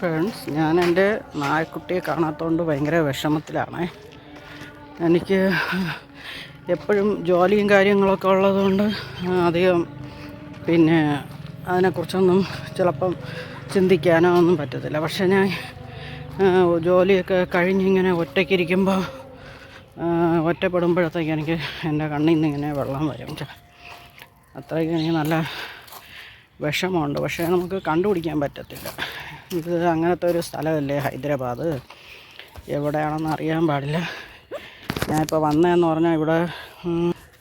Friends ഞാൻ എന്റെ നായക്കുട്ടിയെ കാണാത്തതുകൊണ്ട് ഭയങ്കര വിഷമത്തിലാണ്. എനിക്ക് എപ്പോഴും ജോലിയും കാര്യങ്ങളൊക്കെ ഉള്ളതുകൊണ്ട് അധികം പിന്നെ അതിനെക്കുറിച്ചൊന്നും ചിലപ്പം ചിന്തിക്കാനോ ഒന്നും പറ്റത്തില്ല. പക്ഷേ ഞാൻ ജോലിയൊക്കെ കഴിഞ്ഞിങ്ങനെ ഒറ്റയ്ക്കിരിക്കുമ്പോൾ ഒറ്റപ്പെടുമ്പോഴത്തേക്ക് എനിക്ക് എന്റെ കണ്ണിൽ നിന്ന് ഇങ്ങനെ വെള്ളം വരും. അത്രയ്ക്ക് എനിക്ക് നല്ല വിഷമമുണ്ട്. പക്ഷേ നമുക്ക് കണ്ടുപിടിക്കാൻ പറ്റത്തില്ല. ഇത് അങ്ങനത്തെ ഒരു സ്ഥലമല്ലേ ഹൈദരാബാദ്? എവിടെയാണെന്ന് അറിയാൻ പാടില്ല. ഞാനിപ്പോൾ വന്നതെന്ന് പറഞ്ഞാൽ ഇവിടെ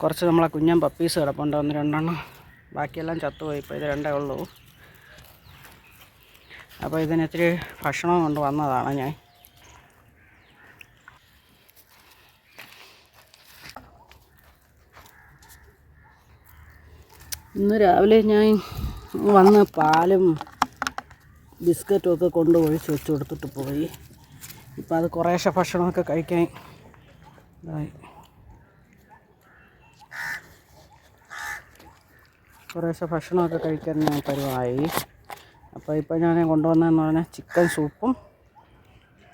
കുറച്ച് നമ്മളെ കുഞ്ഞൻ പപ്പീസ് കിടപ്പുണ്ട്. ഒന്ന് രണ്ടെണ്ണം. ബാക്കിയെല്ലാം ചത്തുപോയി. ഇപ്പോൾ ഇത് രണ്ടേ ഉള്ളൂ. അപ്പോൾ ഇതിന് ഇത്തിരി ഭക്ഷണം കൊണ്ട് വന്നതാണ് ഞാൻ. ഇന്ന് രാവിലെ ഞാൻ വന്ന് പാലും ബിസ്ക്കറ്റും ഒക്കെ കൊണ്ട് ഒഴിച്ച് വെച്ച് കൊടുത്തിട്ട് പോയി. ഇപ്പം അത് കുറേശ്ശെ ഭക്ഷണമൊക്കെ കഴിക്കാൻ ഇതായി. കുറേശ്ശെ ഭക്ഷണമൊക്കെ കഴിക്കാൻ ഞാൻ പരുവമായി അപ്പോൾ ഇപ്പോൾ ഞാൻ കൊണ്ടുവന്നതെന്ന് പറഞ്ഞാൽ ചിക്കൻ സൂപ്പും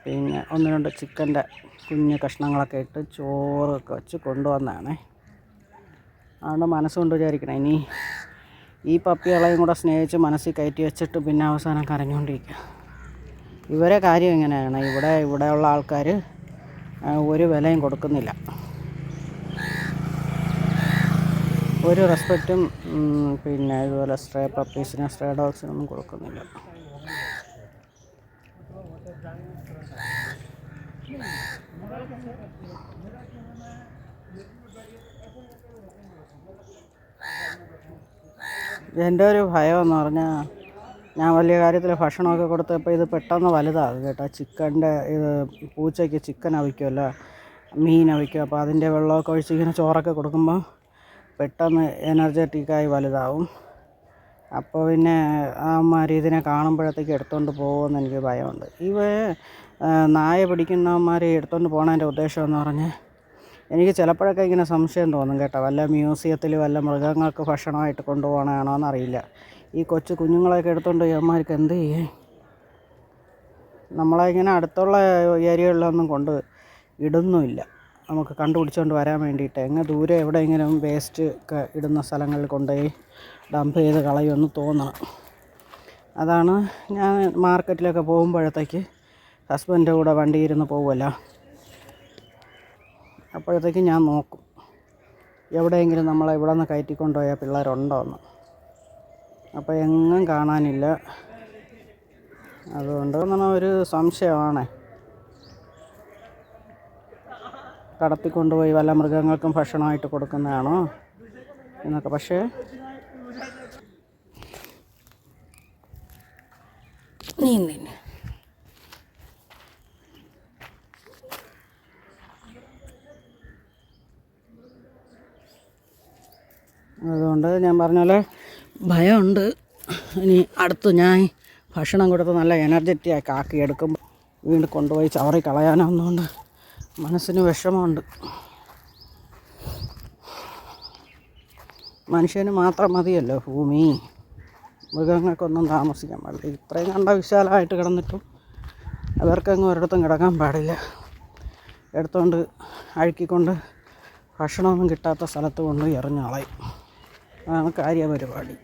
പിന്നെ ഒന്ന് രണ്ട് ചിക്കന്റെ കുഞ്ഞ് കഷ്ണങ്ങളൊക്കെ ഇട്ട് ചോറൊക്കെ വെച്ച് കൊണ്ടുവന്നതാണേ. അതുകൊണ്ട് മനസ്സുകൊണ്ട് വിചാരിക്കണം ഇനി ഈ പപ്പികളെയും കൂടെ സ്നേഹിച്ച് മനസ്സിൽ കയറ്റി വെച്ചിട്ട് പിന്നെ അവസാനം കരഞ്ഞുകൊണ്ടിരിക്കുക. ഇവരെ കാര്യം ഇങ്ങനെയാണ്. ഇവിടെ ഇവിടെയുള്ള ആൾക്കാർ ഒരു വിലയും കൊടുക്കുന്നില്ല. ഒരു റെസ്പെക്റ്റും പിന്നെ ഇതുപോലെ സ്ട്രേ പപ്പീസിനും സ്ട്രേ ഡോഗ്സിനൊന്നും കൊടുക്കുന്നില്ല. എന്റെ ഒരു ഭയം എന്ന് പറഞ്ഞാൽ ഞാൻ വലിയ കാര്യത്തിൽ ഭക്ഷണമൊക്കെ കൊടുത്തപ്പോൾ ഇത് പെട്ടെന്ന് വലുതാകും കേട്ടോ. ചിക്കന്റെ ഇത് പൂച്ചയ്ക്ക് ചിക്കൻ അവിക്കുമല്ലോ മീൻ അവിക്കും. അപ്പോൾ അതിന്റെ വെള്ളമൊക്കെ ഒഴിച്ച് ഇങ്ങനെ ചോറൊക്കെ കൊടുക്കുമ്പോൾ പെട്ടെന്ന് എനർജറ്റിക്കായി വലുതാവും. അപ്പോൾ പിന്നെ അമ്മമാർ ഇതിനെ കാണുമ്പോഴത്തേക്ക് എടുത്തുകൊണ്ട് പോകുമെന്ന് എനിക്ക് ഭയമുണ്ട്. ഇവ നായ പിടിക്കുന്നവന്മാർ എടുത്തുകൊണ്ട് പോകണതിന്റെ ഉദ്ദേശം എന്ന് പറഞ്ഞാൽ എനിക്ക് ചിലപ്പോഴൊക്കെ ഇങ്ങനെ സംശയം തോന്നും കേട്ടോ. വല്ല മ്യൂസിയത്തിൽ വല്ല മൃഗങ്ങൾക്ക് ഭക്ഷണമായിട്ട് കൊണ്ടുപോകണമാണോ എന്നറിയില്ല ഈ കൊച്ചു കുഞ്ഞുങ്ങളെയൊക്കെ എടുത്തുകൊണ്ട് അമ്മമാർക്ക് എന്ത് ചെയ്യും നമ്മളെ ഇങ്ങനെ അടുത്തുള്ള ഏരിയകളിലൊന്നും കൊണ്ട് ഇടുന്നുമില്ല. നമുക്ക് കണ്ടുപിടിച്ചുകൊണ്ട് വരാൻ വേണ്ടിയിട്ട്. എങ്ങ് ദൂരെ എവിടെയെങ്കിലും വേസ്റ്റ് ഒക്കെ ഇടുന്ന സ്ഥലങ്ങളിൽ കൊണ്ടുപോയി ഡംപ് ചെയ്ത് കളയുമെന്ന് തോന്നണം. അതാണ് ഞാൻ മാർക്കറ്റിലൊക്കെ പോകുമ്പോഴത്തേക്ക് ഹസ്ബൻഡ് കൂടെ വണ്ടിയിരുന്ന് പോകുമല്ലോ അപ്പോഴത്തേക്ക് ഞാൻ നോക്കും. എവിടെയെങ്കിലും നമ്മളെ ഇവിടെ നിന്ന് കയറ്റിക്കൊണ്ടുപോയ പിള്ളേരുണ്ടോ എന്ന് അപ്പോൾ എങ്ങും കാണാനില്ല. അതുകൊണ്ട് നമ്മൾ ഒരു സംശയമാണ്. കടത്തിക്കൊണ്ടുപോയി വല്ല മൃഗങ്ങൾക്കും ഭക്ഷണമായിട്ട് കൊടുക്കുന്നതാണോ എന്നൊക്കെ. പക്ഷേ നീ അതുകൊണ്ട് ഞാൻ പറഞ്ഞ പോലെ ഭയമുണ്ട്. ഇനി അടുത്ത് ഞാൻ ഭക്ഷണം കൊടുത്ത് നല്ല എനർജറ്റിയാക്കി ആക്കി എടുക്കുമ്പോൾ വീണ്ടും കൊണ്ടുപോയി ചവറി കളയാനാവുന്നതുകൊണ്ട് മനസ്സിന് വിഷമമുണ്ട്. മനുഷ്യന് മാത്രം മതിയല്ലോ ഭൂമി. മൃഗങ്ങൾക്കൊന്നും താമസിക്കാൻ പാടില്ല. ഇത്രയും കണ്ട വിശാലമായിട്ട് കിടന്നിട്ടും അവർക്കങ്ങ് ഒരിടത്തും കിടക്കാൻ പാടില്ല. എടുത്തുകൊണ്ട് അഴുക്കിക്കൊണ്ട് ഭക്ഷണമൊന്നും കിട്ടാത്ത സ്ഥലത്ത് കൊണ്ട് എറിഞ്ഞളയും അതാണ് കാര്യപരിപാടി.